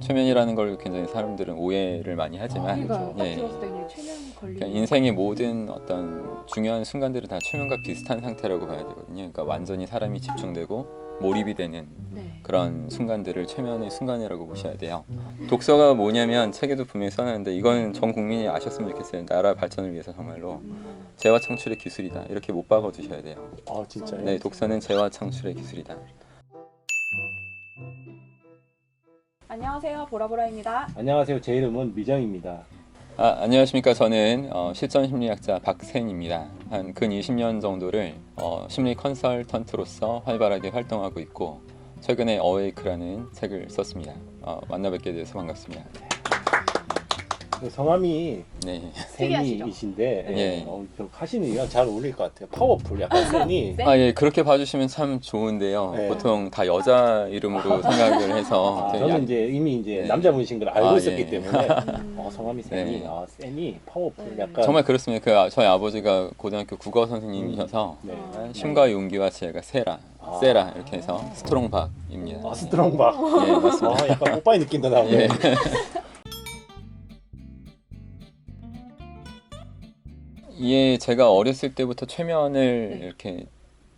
최면이라는 걸 굉장히 사람들은 오해를 많이 하지만 그러니까 딱 예. 그냥. 그러니까 인생의 모든 어떤 중요한 순간들은 다 최면과 비슷한 상태라고 봐야 되거든요. 그러니까 완전히 사람이 집중되고 몰입이 되는 네. 그런 순간들을 최면의 순간이라고 보셔야 돼요. 독서가 뭐냐면 책에도 분명히 써놨는데 이건 전 국민이 아셨으면 좋겠어요. 나라 발전을 위해서 정말로 음. 재화 창출의 기술이다. 이렇게 못 박아 두셔야 돼요. 아 진짜요? 네, 독서는 재화 창출의 기술이다. 안녕하세요 보라보라입니다. 안녕하세요. 제 이름은 미정입니다. 아, 안녕하십니까. 저는 어, 실전 심리학자 박센입니다. 한 근 20년 정도를 어, 심리 컨설턴트로서 활발하게 활동하고 있고 최근에 어웨이크라는 책을 썼습니다. 어, 만나 뵙게 돼서 반갑습니다. 그 성함이 네. 세니이신데 예. 어, 저 하시는 이유가 잘 어울릴 것 같아요. 파워풀 약간 세니. 네. 아, 예, 그렇게 봐주시면 참 좋은데요. 네. 보통 다 여자 이름으로 생각을 해서 아, 되게 저는 약- 이제 이미 이제 네. 남자분이신 걸 알고 아, 있었기 예. 때문에 음. 어, 성함이 세니. 네. 아 세니 파워풀 네. 약간 정말 그렇습니다. 그 아, 저희 아버지가 고등학교 국어 선생님이셔서 네. 아. 힘과 용기와 지혜가 세라, 아. 세라 이렇게 해서 스트롱박입니다. 아 스트롱박. 예, 맞습니다. 아 약간 오빠의 느낌도 나고요. 예. 이게 제가 어렸을 때부터 최면을 네. 이렇게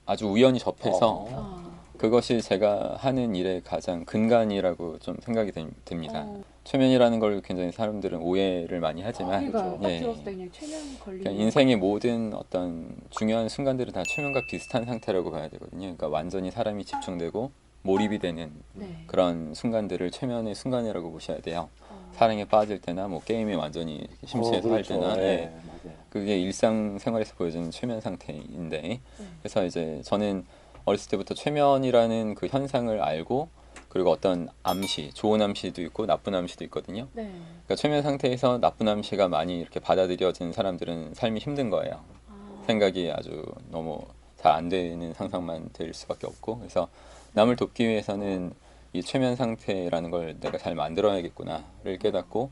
아주 우연히 접해서 어. 아. 그것이 제가 하는 일의 가장 근간이라고 좀 생각이 됨- 됩니다. 어. 최면이라는 걸 굉장히 사람들은 오해를 많이 하지만 예. 그러니까 인생의 모든 어떤 중요한 순간들은 다 최면과 비슷한 상태라고 봐야 되거든요. 그러니까 완전히 사람이 집중되고 몰입이 되는 네. 그런 순간들을 최면의 순간이라고 보셔야 돼요. 어. 사랑에 빠질 때나 뭐 게임에 완전히 심취해서 어, 할 그렇죠. 때나 예, 예. 맞아요. 그게 일상생활에서 보여주는 최면 상태인데 네. 그래서 이제 저는 어렸을 때부터 최면이라는 그 현상을 알고 그리고 어떤 암시, 좋은 암시도 있고 나쁜 암시도 있거든요. 네. 그러니까 최면 상태에서 나쁜 암시가 많이 이렇게 받아들여진 사람들은 삶이 힘든 거예요. 아. 생각이 아주 너무 잘 안 되는 상상만 될 수밖에 없고 그래서 남을 돕기 위해서는 이 최면 상태라는 걸 내가 잘 만들어야겠구나를 깨닫고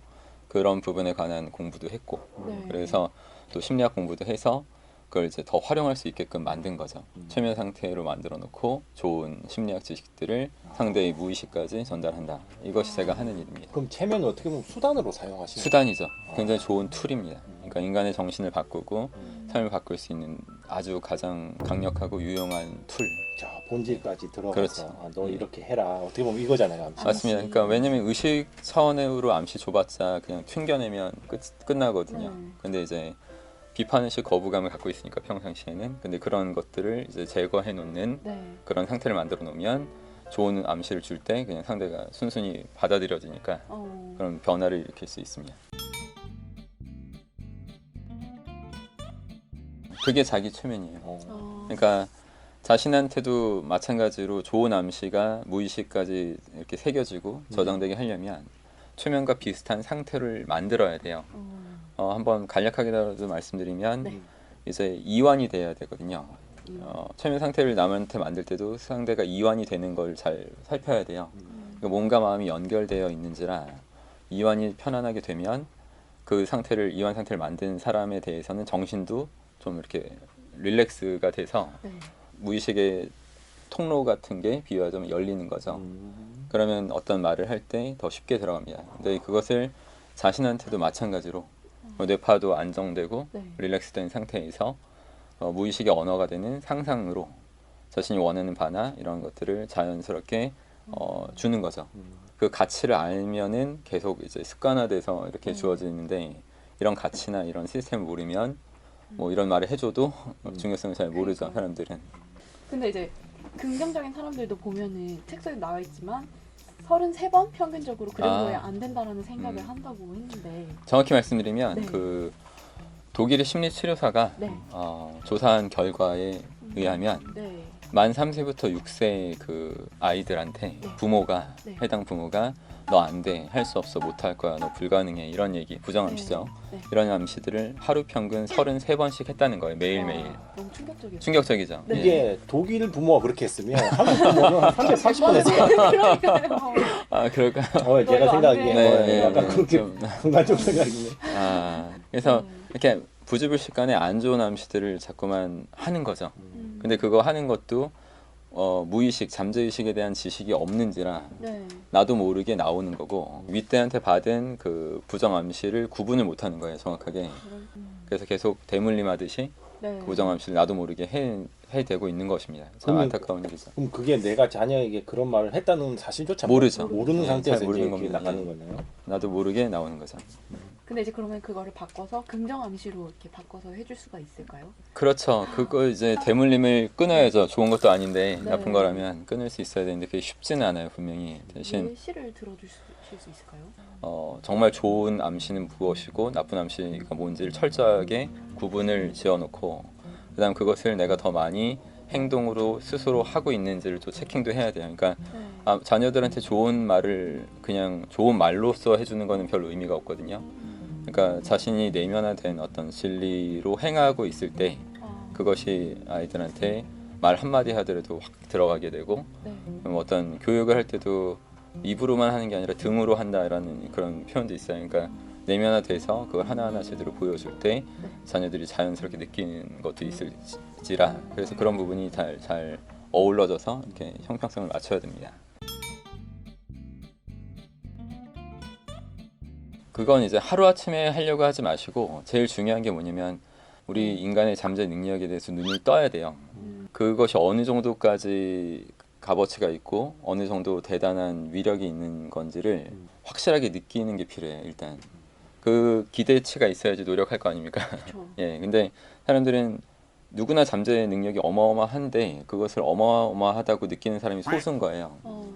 그런 부분에 관한 공부도 했고 네. 그래서 또 심리학 공부도 해서 그걸 이제 더 활용할 수 있게끔 만든 거죠. 음. 최면 상태로 만들어 놓고 좋은 심리학 지식들을 상대의 무의식까지 전달한다. 이것이 제가 하는 일입니다. 그럼 체면은 어떻게 보면 수단으로 사용하시는 수단이죠. 굉장히 좋은 툴입니다. 그러니까 인간의 정신을 바꾸고 음. 삶을 바꿀 수 있는 아주 가장 강력하고 유용한 툴. 자 본질까지 들어가서 그렇죠. 아, 너 예. 이렇게 해라 어떻게 보면 이거잖아요 암시. 맞습니다. 그러니까 왜냐면 의식 차원으로 암시 줘봤자 그냥 튕겨내면 끝, 끝나거든요. 네. 근데 이제 비판의식 거부감을 갖고 있으니까 평상시에는 근데 그런 것들을 이제 제거해 놓는 네. 그런 상태를 만들어 놓으면 좋은 암시를 줄 때 그냥 상대가 순순히 받아들여지니까 어. 그런 변화를 일으킬 수 있습니다. 그게 자기 최면이에요. 어. 어. 그러니까 자신한테도 마찬가지로 좋은 암시가 무의식까지 이렇게 새겨지고 음. 저장되게 하려면 최면과 비슷한 상태를 만들어야 돼요. 어. 어, 한번 간략하게라도 말씀드리면 네. 이제 이완이 돼야 되거든요. 음. 어, 최면 상태를 남한테 만들 때도 상대가 이완이 되는 걸 잘 살펴야 돼요. 음. 그러니까 몸과 마음이 연결되어 있는지라 이완이 편안하게 되면 그 상태를 이완 상태를 만든 사람에 대해서는 정신도 좀 이렇게 릴렉스가 돼서 네. 무의식의 통로 같은 게 비유하자면 열리는 거죠. 음. 그러면 어떤 말을 할 때 더 쉽게 들어갑니다. 근데 그것을 자신한테도 마찬가지로 뭐 뇌파도 안정되고 네. 릴렉스된 상태에서 어, 무의식의 언어가 되는 상상으로 자신이 원하는 바나 이런 것들을 자연스럽게 어, 주는 거죠. 음. 그 가치를 알면은 계속 이제 습관화돼서 이렇게 음. 주어지는데 이런 가치나 이런 시스템을 모르면 뭐 이런 말을 해줘도 음. 중요성을 잘 모르죠 그러니까요. 사람들은. 근데 이제 긍정적인 사람들도 보면은 책 속에 나와 있지만 33번 평균적으로 그 정도에 아. 안 된다라는 생각을 음. 한다고 했는데 정확히 말씀드리면 네. 그 독일의 심리 치료사가 네. 어, 조사한 결과에 음. 의하면 네. 만 3세부터 6세 그 아이들한테 네. 부모가 네. 해당 부모가 너 안 돼, 할 수 없어, 못 할 거야, 너 불가능해 이런 얘기 부정암시죠. 네. 이런 암시들을 하루 평균 33번씩 했다는 거예요. 매일매일. 와, 너무 충격적이에요. 충격적이죠. 네. 예. 이게 독일 부모가 그렇게 했으면 한국 부모는 한 330번 했을 거예요. 그러니까요. 아 그럴까요? 어, 제가 안 생각하기에 돼. 어, 네, 약간 네, 그렇게 좀, 순간적 생각이네. 아 그래서 음. 이렇게 부지불식간에 안 좋은 암시들을 자꾸만 하는 거죠. 음. 근데 그거 하는 것도 어, 무의식 잠재의식에 대한 지식이 없는지라 네. 나도 모르게 나오는 거고 윗대한테 받은 그 부정 암시를 구분을 못하는 거예요 정확하게 음. 그래서 계속 대물림하듯이 네. 그 부정 암시를 나도 모르게 해 해대고 있는 것입니다 참 안타까운 일이죠 그럼 그게 내가 자녀에게 그런 말을 했다는 사실조차 모르죠. 모르는 네, 상태에서 잘 이제 모르는 이렇게 겁니다. 나가는 예. 거네요. 나도 모르게 나오는 거죠 근데 이제 그러면 그거를 바꿔서 긍정 암시로 이렇게 바꿔서 해줄 수가 있을까요? 그렇죠 그거 이제 대물림을 끊어야죠 좋은 것도 아닌데 네. 나쁜 거라면 끊을 수 있어야 되는데 그게 쉽지는 않아요 분명히 대신 예시를 들어주실 수 있을까요? 어, 정말 좋은 암시는 무엇이고 나쁜 암시가 뭔지를 철저하게 구분을 지어놓고 그다음 그것을 내가 더 많이 행동으로 스스로 하고 있는지를 또 체킹도 해야 돼요. 그러니까 네. 아, 자녀들한테 좋은 말을 그냥 좋은 말로써 해주는 거는 별 의미가 없거든요. 그러니까 자신이 내면화된 어떤 진리로 행하고 있을 때 아, 그것이 아이들한테 말 한마디 하더라도 확 들어가게 되고 네. 그럼 어떤 교육을 할 때도 입으로만 하는 게 아니라 등으로 한다라는 그런 표현도 있어요. 그러니까 내면화돼서 그걸 하나하나 제대로 보여줄 때 자녀들이 자연스럽게 느끼는 것도 있을지라 그래서 그런 부분이 잘, 잘 어우러져서 이렇게 형평성을 맞춰야 됩니다. 그건 이제 하루아침에 하려고 하지 마시고 제일 중요한 게 뭐냐면 우리 인간의 잠재 능력에 대해서 눈을 떠야 돼요. 음, 그것이 어느 정도까지 값어치가 있고 어느 정도 대단한 위력이 있는 건지를 음. 확실하게 느끼는 게 필요해요 일단. 그 기대치가 있어야지 노력할 거 아닙니까. 예 근데 사람들은 누구나 잠재 능력이 어마어마한데 그것을 어마어마하다고 느끼는 사람이 소수인 거예요. 어,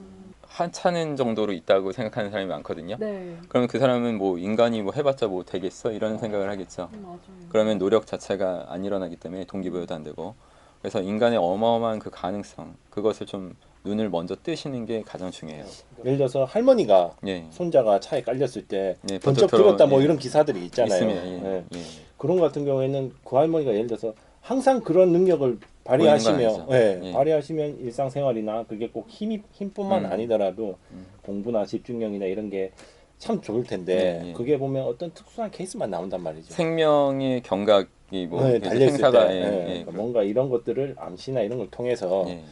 한차는 정도로 있다고 생각하는 사람이 많거든요 네. 그러면 그 사람은 뭐 인간이 뭐 해봤자 뭐 되겠어 이런 생각을 하겠죠 음, 맞아요. 그러면 노력 자체가 안 일어나기 때문에 동기부여도 안 되고 그래서 인간의 어마어마한 그 가능성 그것을 좀 눈을 먼저 뜨시는 게 가장 중요해요. 예를 들어서 할머니가 예. 손자가 차에 깔렸을 때 예, 번쩍 들었다 뭐 예. 이런 기사들이 있잖아요. 있습니다. 예. 예. 예. 그런 것 같은 경우에는 그 할머니가 예를 들어서 항상 그런 능력을 건 예. 예. 발휘하시면 일상생활이나 그게 꼭 힘이 힘뿐만 음. 아니더라도 음. 공부나 집중력이나 이런 게 참 좋을 텐데 예, 예. 그게 보면 어떤 특수한 케이스만 나온단 말이죠. 생명의 경각이 뭐 네, 그래서 달려 있을 생사가 때 예, 예, 예, 그러니까 뭔가 이런 것들을 암시나 이런 걸 통해서 예.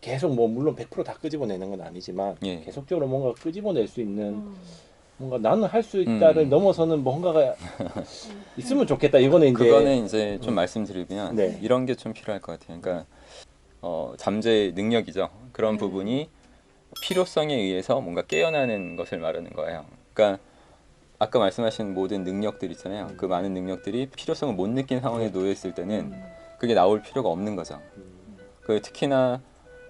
계속 뭐 물론 100%다 끄집어내는 건 아니지만 예. 계속적으로 뭔가 끄집어낼 수 있는 음, 뭔가 나는 할 수 있다를 음. 넘어서는 뭔가가 있으면 좋겠다. 이거는 이제 그거는 이제 좀 말씀드리면 네. 이런 게 좀 필요할 것 같아요. 그러니까 어, 잠재 능력이죠. 그런 네. 부분이 필요성에 의해서 뭔가 깨어나는 것을 말하는 거예요. 그러니까 아까 말씀하신 모든 능력들 있잖아요. 그 많은 능력들이 필요성을 못 느낀 상황에 놓여 있을 때는 그게 나올 필요가 없는 거죠. 그 특히나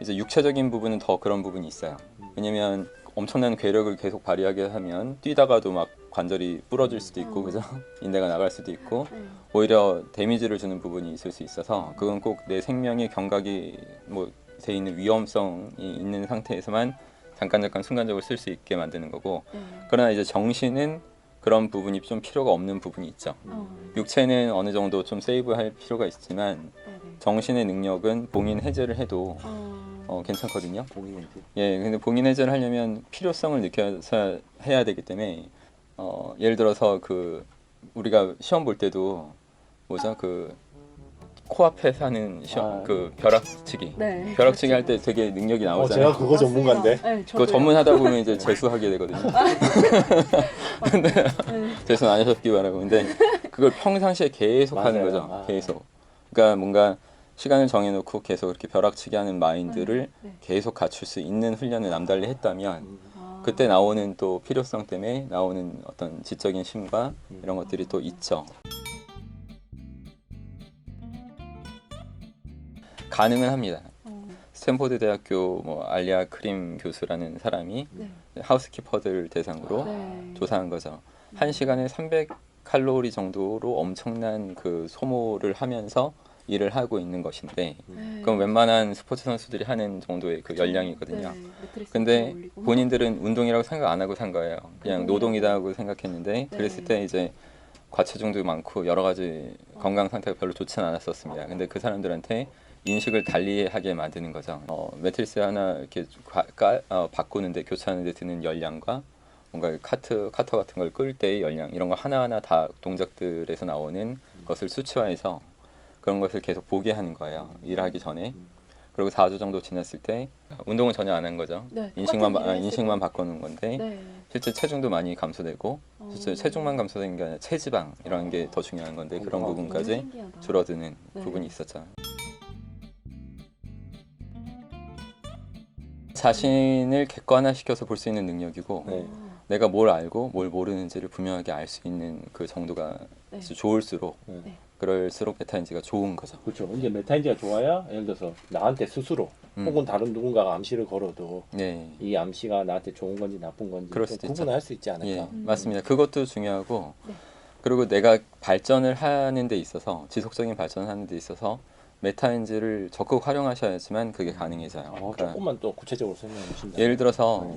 이제 육체적인 부분은 더 그런 부분이 있어요. 왜냐면 엄청난 괴력을 계속 발휘하게 하면 뛰다가도 막 관절이 부러질 수도 있고 음. 그죠? 인대가 나갈 수도 있고 네. 오히려 데미지를 주는 부분이 있을 수 있어서 그건 꼭 내 생명의 경각이 뭐 돼 있는 위험성이 있는 상태에서만 잠깐 잠깐 순간적으로 쓸 수 있게 만드는 거고 네. 그러나 이제 정신은 그런 부분이 좀 필요가 없는 부분이 있죠. 어, 육체는 어느 정도 좀 세이브할 필요가 있지만 네네. 정신의 능력은 봉인 해제를 해도 어, 어, 괜찮거든요. 공인인지. 예, 근데 봉인 해제를 하려면 필요성을 느껴서 해야 되기 때문에 어, 예를 들어서 그 우리가 시험 볼 때도 뭐죠 그 코앞에 사는 시험 아. 그 벼락치기 네. 벼락치기 할 때 되게 능력이 어, 나오잖아요. 제가 그거 전문가인데. 맞습니다. 네, 그거 저도요. 전문하다 보면 이제 재수하게 되거든요. 네. 재수는 안 하셨기 바라고. 근데 그걸 평상시에 계속 하는 맞아요. 거죠. 아. 계속. 그러니까 뭔가 시간을 정해놓고 계속 이렇게 벼락치기 하는 마인드를 네. 계속 갖출 수 있는 훈련을 남달리 했다면 음. 아, 그때 나오는 또 필요성 때문에 나오는 어떤 지적인 심과 이런 것들이 또 있죠. 가능은 합니다. 어, 스탠포드 대학교 뭐 알리아 크림 교수라는 사람이 네. 하우스키퍼들 대상으로 네. 조사한 거죠. 한 시간에 300 칼로리 정도로 엄청난 그 소모를 하면서 일을 하고 있는 것인데 네. 그럼 웬만한 스포츠 선수들이 하는 정도의 그 열량이거든요. 네, 근데. 본인들은 운동이라고 생각 안 하고 산 거예요. 그냥 하고 생각했는데 네. 그랬을 때 이제 과체중도 많고 여러 가지 건강 상태가 별로 좋지는 않았었습니다. 근데 그 사람들한테 인식을 달리하게 만드는 거죠. 어, 매트리스 하나 이렇게 가- 까- 어, 바꾸는데 교체하는데 드는 열량과 뭔가 카트 카터 같은 걸 끌 때의 열량 이런 거 하나하나 다 동작들에서 나오는 것을 수치화해서 그런 것을 계속 보게 하는 거예요. 일하기 전에. 그리고 4주 정도 지났을 때 운동은 전혀 안 한 거죠. 네. 인식만 바, 아, 인식만 바꿔놓은 건데 때. 네. 실제 체중도 많이 감소되고 어. 실제 체중만 감소된 게 아니라 체지방 이런 게 더 중요한 건데 그런 어, 부분까지. 줄어드는 네. 부분이 있었죠. 자신을 객관화시켜서 볼 수 있는 능력이고 네. 아, 내가 뭘 알고 뭘 모르는지를 분명하게 알 수 있는 그 정도가 네. 좋을수록 네. 네. 그럴수록 메타인지가 좋은 거죠. 그렇죠. 이제 메타인지가 좋아야 예를 들어서 나한테 스스로 음. 혹은 다른 누군가가 암시를 걸어도 네. 이 암시가 나한테 좋은 건지 나쁜 건지. 구분할 수 있지 않을까. 예, 음. 맞습니다. 그것도 중요하고 네. 그리고 내가 발전을 하는 데 있어서 지속적인 발전을 하는 데 있어서 메타인지를 적극 활용하셔야지만 그게 가능해져요. 어, 그러니까 조금만 또 구체적으로 설명해 주신다. 예를 들어서 네.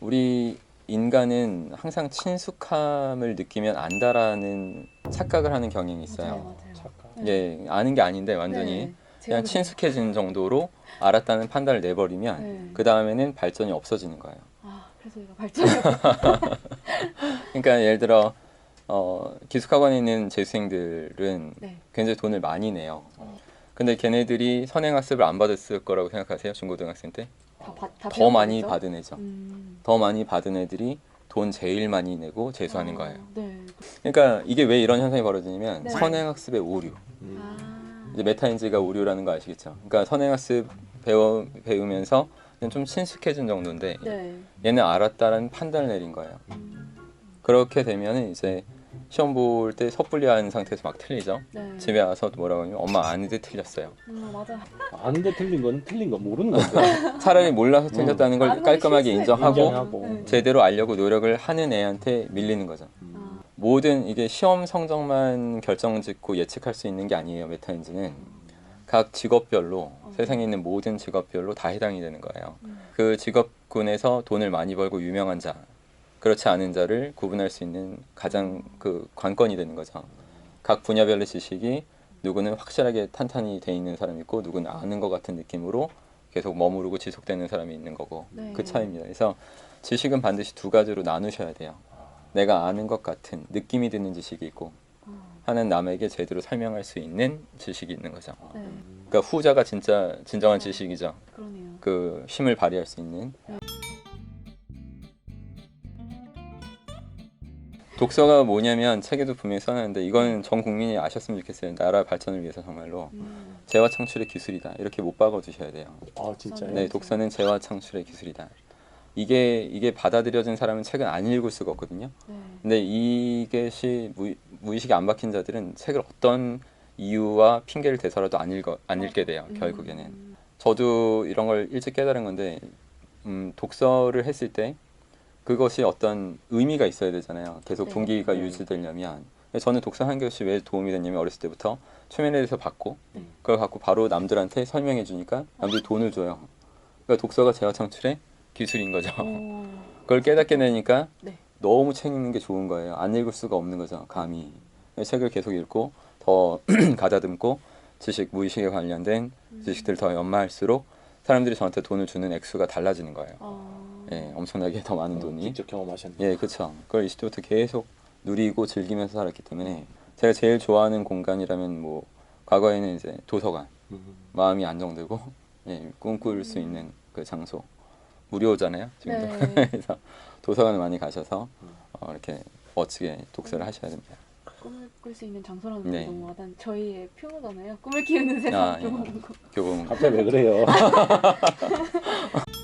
우리 인간은 항상 친숙함을 느끼면 안다라는 착각을 하는 경향이 있어요. 맞아요, 맞아요. 착각. 예, 아는 게 아닌데 완전히 네. 제가 그냥. 친숙해진 정도로 알았다는 판단을 내버리면 네. 그 다음에는 발전이 없어지는 거예요. 아, 그래서 얘가 발전이 그러니까 예를 들어 어, 기숙학원에 있는 재수생들은 네. 굉장히 돈을 많이 내요. 어. 근데 걔네들이 선행학습을 안 받았을 거라고 생각하세요? 중고등학생 때? 다, 받- 다 더 많이 거죠? 받은 애죠. 음. 더 많이 받은 애들이 돈 제일 많이 내고 재수하는 아, 거예요. 네. 그러니까 이게 왜 이런 현상이 벌어지냐면 네. 선행학습의 오류. 음. 아. 이제 메타인지가 오류라는 거 아시겠죠? 그러니까 선행학습 배워 배우면서 좀 친숙해진 정도인데 네. 얘는 알았다는 판단을 내린 거예요. 음. 그렇게 되면 이제 시험 볼 때 섣불리 한 상태에서 막 틀리죠. 네. 집에 와서 뭐라고 하냐면 엄마 아는데 틀렸어요. 음, 맞아. 아는데 틀린 건 틀린 거 모르는 건데. 차라리 몰라서 틀렸다는 걸 아는 깔끔하게 실수해. 인정하고 인정하고. 네. 제대로 알려고 노력을 하는 애한테 밀리는 거죠. 음. 아, 모든 이게 시험 성적만 결정짓고 예측할 수 있는 게 아니에요. 메타인지는 각 직업별로 세상에 있는 모든 직업별로 다 해당이 되는 거예요. 음. 그 직업군에서 돈을 많이 벌고 유명한 자, 그렇지 않은 자를 구분할 수 있는 가장 그 관건이 되는 거죠. 각 분야별의 지식이 누구는 확실하게 탄탄히 돼 있는 사람이 있고 누구는 아는 것 같은 느낌으로 계속 머무르고 지속되는 사람이 있는 거고 네. 그 차이입니다. 그래서 지식은 반드시 두 가지로 나누셔야 돼요. 내가 아는 것 같은 느낌이 드는 지식이 있고 어, 하는 남에게 제대로 설명할 수 있는 지식이 있는 거죠. 네. 그러니까 후자가 진짜 진정한 지식이죠. 그러네요. 그 힘을 발휘할 수 있는 독서가 뭐냐면 책에도 분명히 써놨는데 이건 전 국민이 아셨으면 좋겠어요. 나라 발전을 위해서 정말로 음. 재화 창출의 기술이다. 이렇게 못 박아 두셔야 돼요. 아 진짜요? 네, 독서는 재화 창출의 기술이다. 이게 이게 받아들여진 사람은 책은 안 읽을 수가 없거든요. 네. 근데 이것이 무, 무의식에 안 박힌 자들은 책을 어떤 이유와 핑계를 대서라도 안 읽어 안 읽게 돼요. 결국에는. 음. 저도 이런 걸 일찍 깨달은 건데 음, 독서를 했을 때 그것이 어떤 의미가 있어야 되잖아요. 계속 네. 동기가 네. 유지되려면 저는 독서 한 것이 왜 도움이 됐냐면 어렸을 때부터 최면에 대해서 받고 네. 그걸 갖고 바로 남들한테 설명해 주니까 남들이 돈을 줘요. 그러니까 독서가 재화 창출의 기술인 거죠. 오. 그걸 깨닫게 되니까 네. 너무 책 읽는 게 좋은 거예요. 안 읽을 수가 없는 거죠. 감히 책을 계속 읽고 더 가다듬고 지식 무의식에 관련된 음. 지식들 더 연마할수록 사람들이 저한테 돈을 주는 액수가 달라지는 거예요. 어. 예, 엄청나게 더 많은 어, 돈이. 직접 경험하셨네. 예, 그렇죠. 그걸 20대부터 계속 누리고 즐기면서 살았기 때문에 제가 제일 좋아하는 공간이라면 뭐 과거에는 이제 도서관, 음. 마음이 안정되고 예, 꿈꿀 수 있는 그 장소 무료잖아요. 지금도. 네. 그래서 도서관을 많이 가셔서 어, 이렇게 멋지게 독서를 하셔야 됩니다. 꿈을 꿀 수 있는 장소라는 네. 게 너무 와닿. 저희의 표어잖아요. 꿈을 키우는 세상. 아, 예. 이런 거. 교보문 갑자기 왜 그래요?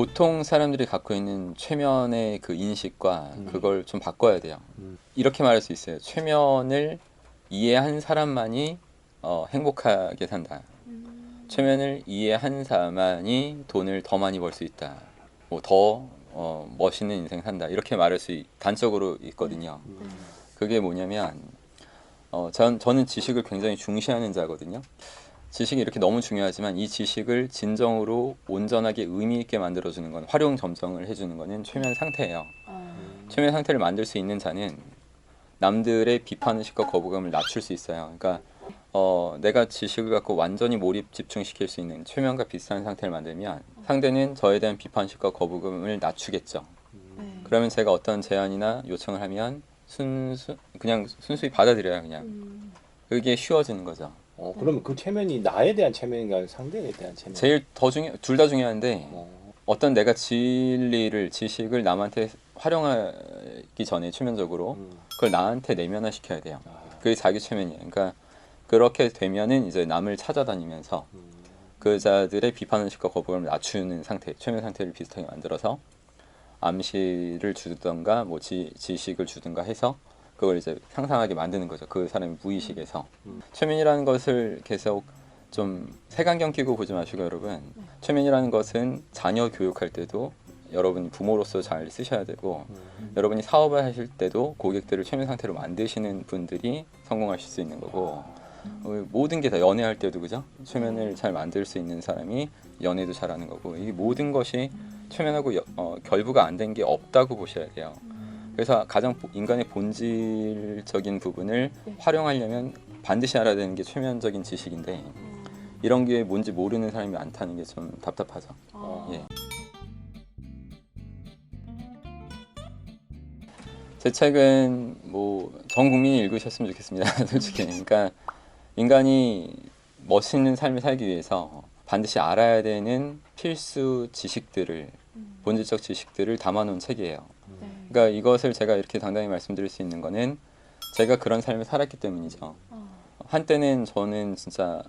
보통 사람들이 갖고 있는 최면의 그 인식과 음. 그걸 좀 바꿔야 돼요. 음. 이렇게 말할 수 있어요. 최면을 이해한 사람만이 어, 행복하게 산다. 음. 최면을 이해한 사람만이 돈을 더 많이 벌 수 있다. 뭐더 어, 멋있는 인생 산다. 이렇게 말할 수 있- 단적으로 있거든요. 네. 그게 뭐냐면 어, 전, 저는 지식을 굉장히 중시하는 자거든요. 지식이 이렇게 너무 중요하지만 이 지식을 진정으로 온전하게 의미 있게 만들어주는 건 활용 점정을 해주는 거는 최면 상태예요. 아. 최면 상태를 만들 수 있는 자는 남들의 비판의식과 거부감을 낮출 수 있어요. 그러니까 어, 내가 지식을 갖고 완전히 몰입 집중시킬 수 있는 최면과 비슷한 상태를 만들면 상대는 저에 대한 비판의식과 거부감을 낮추겠죠. 네. 그러면 제가 어떤 제안이나 요청을 하면 순수 그냥 순수히 받아들여요 그냥 음. 그게 쉬워지는 거죠. 어, 그러면 그 체면이 나에 대한 체면인가요? 상대에 대한 체면? 제일 더 중요 둘 다 중요한데 어, 어떤 내가 진리를 지식을 남한테 활용하기 전에 최면적으로 음. 그걸 나한테 내면화 시켜야 돼요. 아, 그게 자기 최면이에요. 그러니까 그렇게 되면은 이제 남을 찾아다니면서 음. 그 자들의 비판 의식과 거부감을 낮추는 상태, 최면 상태를 비슷하게 만들어서 암시를 주든가 뭐 지, 지식을 주든가 해서 그걸 이제 상상하게 만드는 거죠. 그 사람의 무의식에서. 음. 최면이라는 것을 계속 좀 색안경 끼고 보지 마시고 여러분. 최면이라는 것은 자녀 교육할 때도 여러분이 부모로서 잘 쓰셔야 되고 음. 여러분이 사업을 하실 때도 고객들을 최면 상태로 만드시는 분들이 성공하실 수 있는 거고 어, 모든 게 다 연애할 때도 그죠? 최면을 잘 만들 수 있는 사람이 연애도 잘하는 거고 이 모든 것이 최면하고 여- 어, 결부가 안 된 게 없다고 보셔야 돼요. 그래서 가장 보- 인간의 본질적인 부분을 네. 활용하려면 반드시 알아야 되는 게 최면적인 지식인데 이런 게 뭔지 모르는 사람이 많다는 게 좀 답답하죠. 아, 예. 제 책은 뭐 전 국민이 읽으셨으면 좋겠습니다. 솔직히. 그러니까 인간이 멋있는 삶을 살기 위해서 반드시 알아야 되는 필수 지식들을 음. 본질적 지식들을 담아놓은 책이에요. 네. 그러니까 이것을 제가 이렇게 당당히 말씀드릴 수 있는 거는 제가 그런 삶을 살았기 때문이죠. 아, 한때는 저는 진짜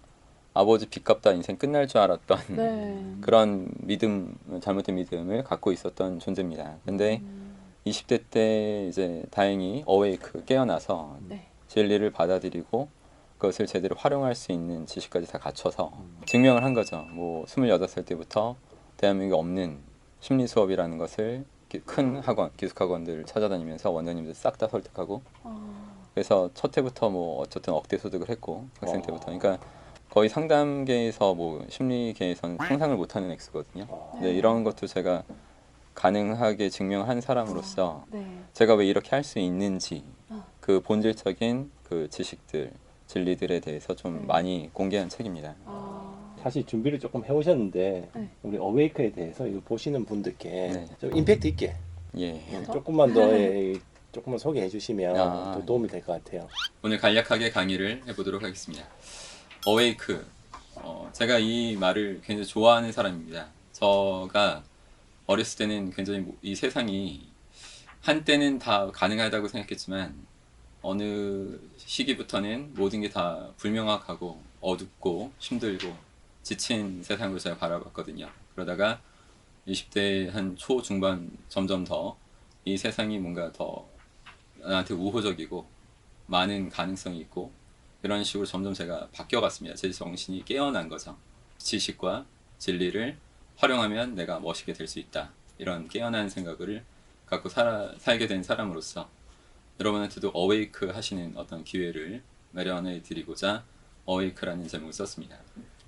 아버지 빚값다 인생 끝날 줄 알았던 네. 그런 믿음 잘못된 믿음을 갖고 있었던 존재입니다. 근데 음, 20대 때 이제 다행히 어웨이크 깨어나서 네. 진리를 받아들이고 그것을 제대로 활용할 수 있는 지식까지 다 갖춰서 음. 증명을 한 거죠. 뭐 26살 때부터 대한민국에 없는 심리 수업이라는 것을 기- 큰 학원, 기숙학원들을 찾아다니면서 원장님들 싹 다 설득하고 아, 그래서 첫 해부터 뭐 어쨌든 억대 소득을 했고 학생 와. 때부터 그러니까 거의 상담계에서 뭐 심리계에서는 상상을 못하는 액수거든요. 아, 네, 이런 것도 제가 가능하게 증명한 사람으로서 네. 제가 왜 이렇게 할 수 있는지 아. 그 본질적인 그 지식들 진리들에 대해서 좀 네. 많이 공개한 책입니다. 아, 사실 준비를 조금 해오셨는데 네. 우리 어웨이크에 대해서 이거 보시는 분들께 네. 좀 임팩트 있게 예. 조금만 더 예, 조금만 소개해 주시면 아. 더 도움이 될 것 같아요. 오늘 간략하게 강의를 해보도록 하겠습니다. 어웨이크. 어, 제가 이 말을 굉장히 좋아하는 사람입니다. 저가 어렸을 때는 굉장히 뭐- 이 세상이 한때는 다 가능하다고 생각했지만 어느 시기부터는 모든 게 다 불명확하고 어둡고 힘들고 지친 세상으로 제가 바라봤거든요. 그러다가 20대 한 초중반 점점 더 이 세상이 뭔가 더 나한테 우호적이고 많은 가능성이 있고 이런 식으로 점점 제가 바뀌어갔습니다. 제 정신이 깨어난 거죠. 지식과 진리를 활용하면 내가 멋있게 될 수 있다. 이런 깨어난 생각을 갖고 살아, 살게 된 사람으로서 여러분한테도 어웨이크 하시는 어떤 기회를 마련해 드리고자 어웨이크라는 제목을 썼습니다.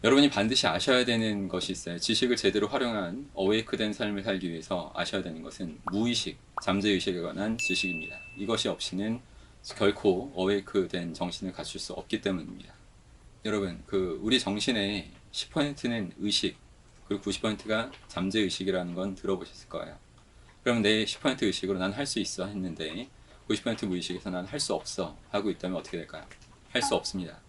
여러분이 반드시 아셔야 되는 것이 있어요. 지식을 제대로 활용한 어웨이크된 삶을 살기 위해서 아셔야 되는 것은 무의식, 잠재의식에 관한 지식입니다. 이것이 없이는 결코 어웨이크된 정신을 갖출 수 없기 때문입니다. 여러분, 그 우리 정신의 10%는 의식, 그리고 90%가 잠재의식이라는 건 들어보셨을 거예요. 그럼 내 10% 의식으로 난 할 수 있어 했는데 90% 무의식에서 난 할 수 없어 하고 있다면 어떻게 될까요? 할 수 없습니다.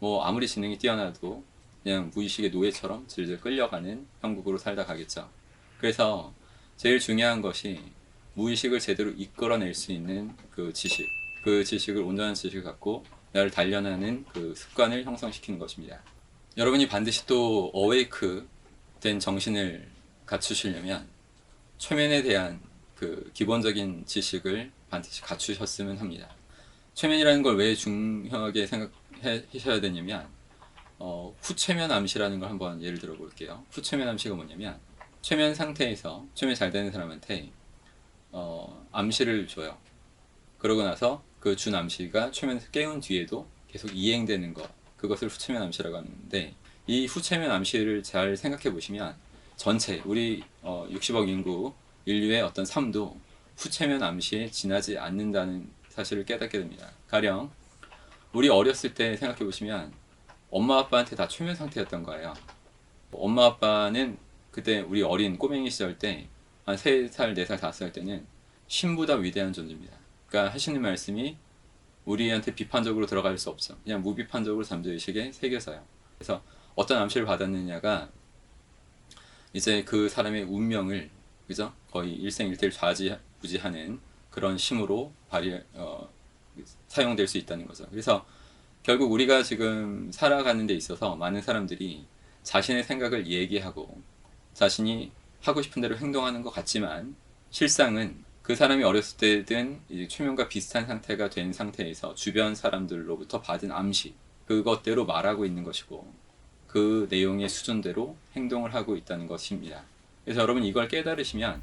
뭐 아무리 지능이 뛰어나도 그냥 무의식의 노예처럼 질질 끌려가는 형국으로 살다 가겠죠. 그래서 제일 중요한 것이 무의식을 제대로 이끌어낼 수 있는 그 지식, 그 지식을 온전한 지식을 갖고 나를 단련하는 그 습관을 형성시키는 것입니다. 여러분이 반드시 또 어웨이크 된 정신을 갖추시려면 최면에 대한 그 기본적인 지식을 반드시 갖추셨으면 합니다. 최면이라는 걸 왜 중요하게 생각하셔야 되냐면 어, 후최면 암시라는 걸 한번 예를 들어 볼게요. 후최면 암시가 뭐냐면 최면 상태에서 최면 잘 되는 사람한테 어, 암시를 줘요. 그러고 나서 그 준 암시가 최면에서 깨운 뒤에도 계속 이행되는 것 그것을 후최면 암시라고 하는데 이 후최면 암시를 잘 생각해 보시면 전체 우리 어, 60억 인구 인류의 어떤 삶도 후체면 암시에 지나지 않는다는 사실을 깨닫게 됩니다. 가령 우리 어렸을 때 생각해 보시면 엄마 아빠한테 다 최면 상태였던 거예요. 엄마 아빠는 그때 우리 어린 꼬맹이 시절 때한 3살, 4살, 5살 때는 신보다 위대한 존재입니다. 그러니까 하시는 말씀이 우리한테 비판적으로 들어갈 수 없어. 그냥 무비판적으로 잠재의식에 새겨서요. 그래서 어떤 암시를 받았느냐가 이제 그 사람의 운명을 그죠? 거의 일생일대를 좌지우지하는 그런 힘으로 발휘 어, 사용될 수 있다는 거죠. 그래서 결국 우리가 지금 살아가는 데 있어서 많은 사람들이 자신의 생각을 얘기하고 자신이 하고 싶은 대로 행동하는 것 같지만 실상은 그 사람이 어렸을 때든 최면과 비슷한 상태가 된 상태에서 주변 사람들로부터 받은 암시 그것대로 말하고 있는 것이고 그 내용의 수준대로 행동을 하고 있다는 것입니다. 그래서 여러분 이걸 깨달으시면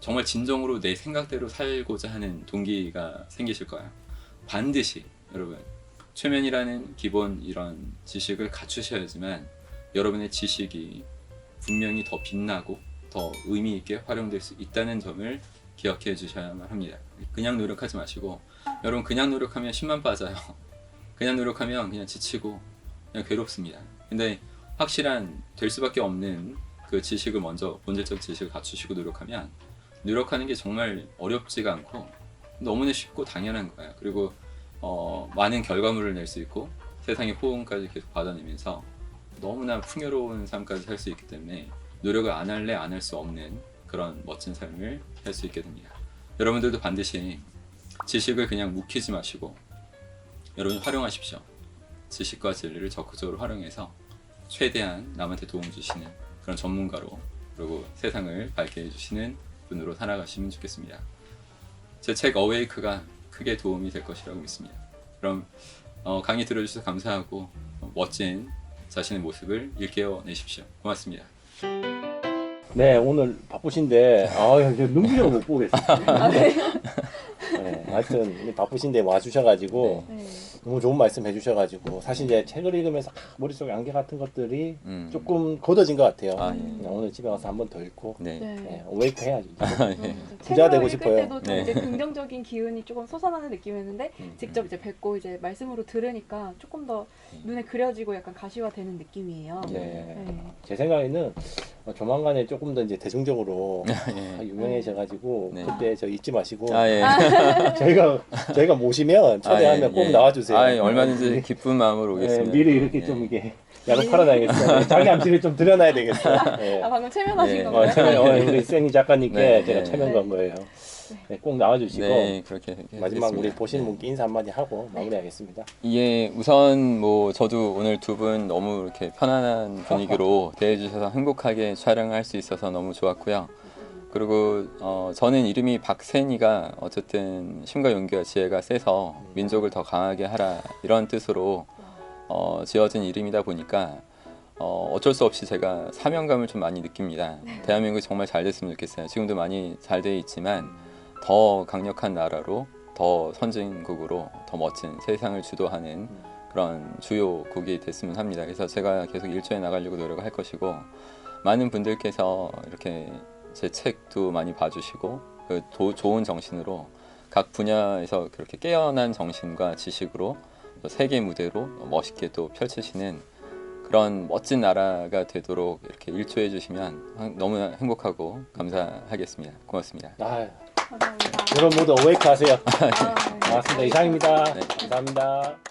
정말 진정으로 내 생각대로 살고자 하는 동기가 생기실 거예요. 반드시 여러분 최면이라는 기본 이런 지식을 갖추셔야지만 여러분의 지식이 분명히 더 빛나고 더 의미 있게 활용될 수 있다는 점을 기억해 주셔야만 합니다. 그냥 노력하지 마시고 여러분 그냥 노력하면 10만 빠져요. 그냥 노력하면 그냥 지치고 그냥 괴롭습니다. 근데 확실한 될 수밖에 없는 그 지식을 먼저 본질적 지식을 갖추시고 노력하면 노력하는 게 정말 어렵지가 않고 너무나 쉽고 당연한 거예요. 그리고 어, 많은 결과물을 낼 수 있고 세상의 호응까지 계속 받아내면서 너무나 풍요로운 삶까지 살 수 있기 때문에 노력을 안 할래 안 할 수 없는 그런 멋진 삶을 살 수 있게 됩니다. 여러분들도 반드시 지식을 그냥 묵히지 마시고 여러분 활용하십시오. 지식과 진리를 적극적으로 활용해서 최대한 남한테 도움 주시는 그런 전문가로 그리고 세상을 밝게 해주시는 분으로 살아가시면 좋겠습니다. 제 책 어웨이크가 크게 도움이 될 것이라고 믿습니다. 그럼 어, 강의 들어주셔서 감사하고 어, 멋진 자신의 모습을 일깨워 내십시오. 고맙습니다. 네 오늘 바쁘신데 아 눈빛으로 못 보겠어요. 아, 네. 네, 하여튼 바쁘신데 와주셔가지고 네. 너무 좋은 말씀 해주셔가지고 사실 이제 책을 읽으면서 아, 머릿속에 안개 같은 것들이 음. 조금 걷어진 것 같아요. 아, 예. 그냥 오늘 집에 가서 한 번 더 읽고 네. 네. 네, 어웨이크 해야죠. 예. 부자 되고 읽을 싶어요. 때도 좀 네. 이제 긍정적인 기운이 조금 솟아나는 느낌이었는데 음. 직접 이제 뵙고 이제 말씀으로 들으니까 조금 더 눈에 그려지고 약간 가시화되는 느낌이에요. 네. 네. 제 생각에는 어, 조만간에 조금 더 이제 대중적으로 예. 유명해져가지고 네. 그때 저 잊지 마시고 아 예. 저희가 저희가 모시면 초대하면 아, 예, 꼭 예. 나와주세요. 아, 예, 얼마든지 기쁜 마음으로 네, 오겠습니다. 미리 이렇게 예. 좀 이게 약을 팔아놔야겠어요. 자기 암시를 좀 드러나야 되겠어요. 예. 아 방금 체면하신 네. 건가요? 어, 참, 어, 우리 쌤이 작가님께 네, 제가 네. 참여한 건 거예요. 네, 꼭 나와주시고 네, 그렇게 마지막 우리. 보시는 네. 분께 인사 한마디 하고 마무리하겠습니다. 이게 우선 뭐 저도 오늘 두 분 너무 이렇게 편안한 분위기로 대해주셔서 행복하게 촬영할 수 있어서 너무 좋았고요. 그리고 어, 저는 이름이 박세니가 어쨌든 힘과 용기와 지혜가 세서 민족을 더 강하게 하라 이런 뜻으로 어, 지어진 이름이다 보니까 어, 어쩔 수 없이 제가 사명감을 좀 많이 느낍니다. 대한민국이 정말 잘 됐으면 좋겠어요. 지금도 많이 잘 돼 있지만 더 강력한 나라로 더 선진국으로 더 멋진 세상을 주도하는 그런 주요국이 됐으면 합니다. 그래서 제가 계속 일조해 나가려고 노력을 할 것이고 많은 분들께서 이렇게 제 책도 많이 봐주시고 그 도- 좋은 정신으로 각 분야에서 그렇게 깨어난 정신과 지식으로 또 세계 무대로 멋있게 또 펼치시는 그런 멋진 나라가 되도록 이렇게 일조해 주시면 너무 나 행복하고 감사하겠습니다. 고맙습니다. 아, 감사합니다. 여러분 모두 어웨이크 하세요. 아, 네. 고맙습니다. 이상입니다. 네. 감사합니다.